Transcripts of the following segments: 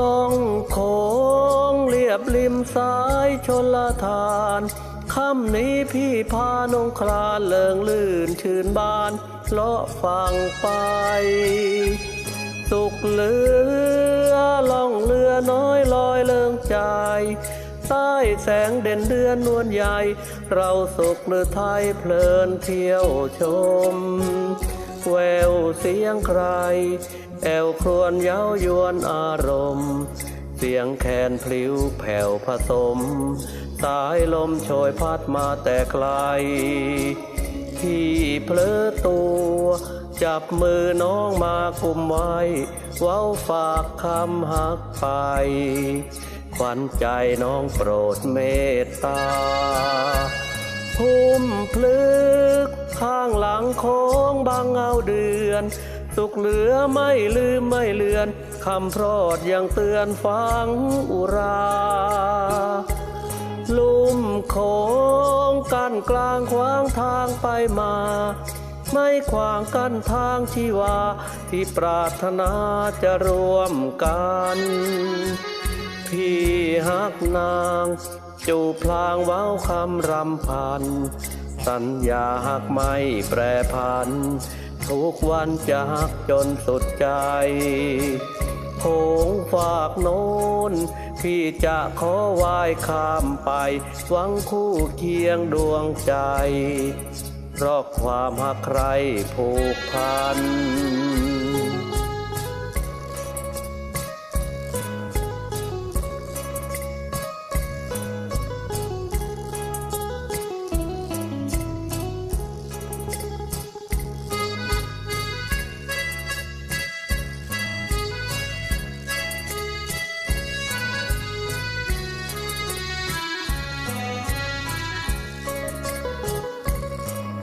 ล่องโคงเรียบริมสายชนละทานค่ำนี้พี่พานงคลานเลิงลื่นชื่นบานเลาะฟังไป สุขเลือล่องเรือน้อยลอยเลิงใจใต้แสงเด่นเดือนนวลใหญ่ เราสุขหรือไทยเพลินเที่ยวชม แววเสียงใคร แอวครวญเย้ายวนอารมณ์ เสียงแคนพลิ้วแผ่วผสม สายลมโชยพัดมาแต่ไกล ที่เพลอตัว จับมือน้องมากุมไว้ เว้าฝากคำหักไป ขวัญใจน้องโปรดเมตตาพุ่มพลึกข้างหลังโค้ง บางเงาเดือน สุขเหลือไม่ลืมไม่เลือน คำพรอดยังเตือนฟังอุรา ลุ่มโขงกั้นกลางขวางทางไปมา ไม่ขวางกั้นทางที่ว่าที่ปรารถนาจะรวมกัน พี่ฮักนาง จูพลางเว้าคำรำพัน สัญญาหักไม่แปรพัน ทุกวันจะหักจนสุดใจโคงฝากโน้นพี่จะขอไหว้ข้ามไป หวังคู่เคียงดวงใจ เพราะความหักใครผูกพัน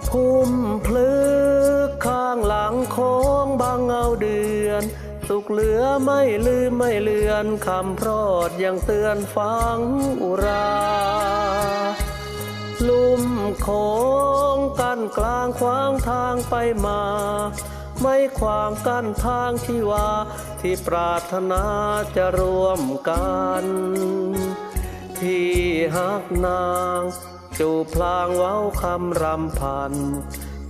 พุ่มพลึกข้างหลังโค้งบางเงาเดือน สุขเหลือไม่ลืมไม่เลือนคำพรอดยังเตือนฟังอุรา ลุ่มโค้งกั้นกลางขวางทางไปมา ไม่ขวางกั้นทางที่ว่าที่ปรารถนาจะรวมกัน ที่ฮักนาง จูพลางเว้าคำรำพัน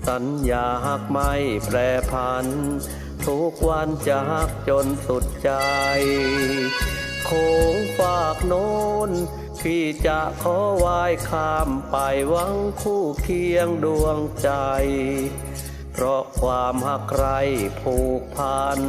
สัญญาหักไม่แปรพัน ทุกวันจะหักจนสุดใจ โค้งฝากโน้นพี่จะขอไหว้ข้ามไปหวังคู่เคียงดวงใจ เพราะความหักใครผูกพัน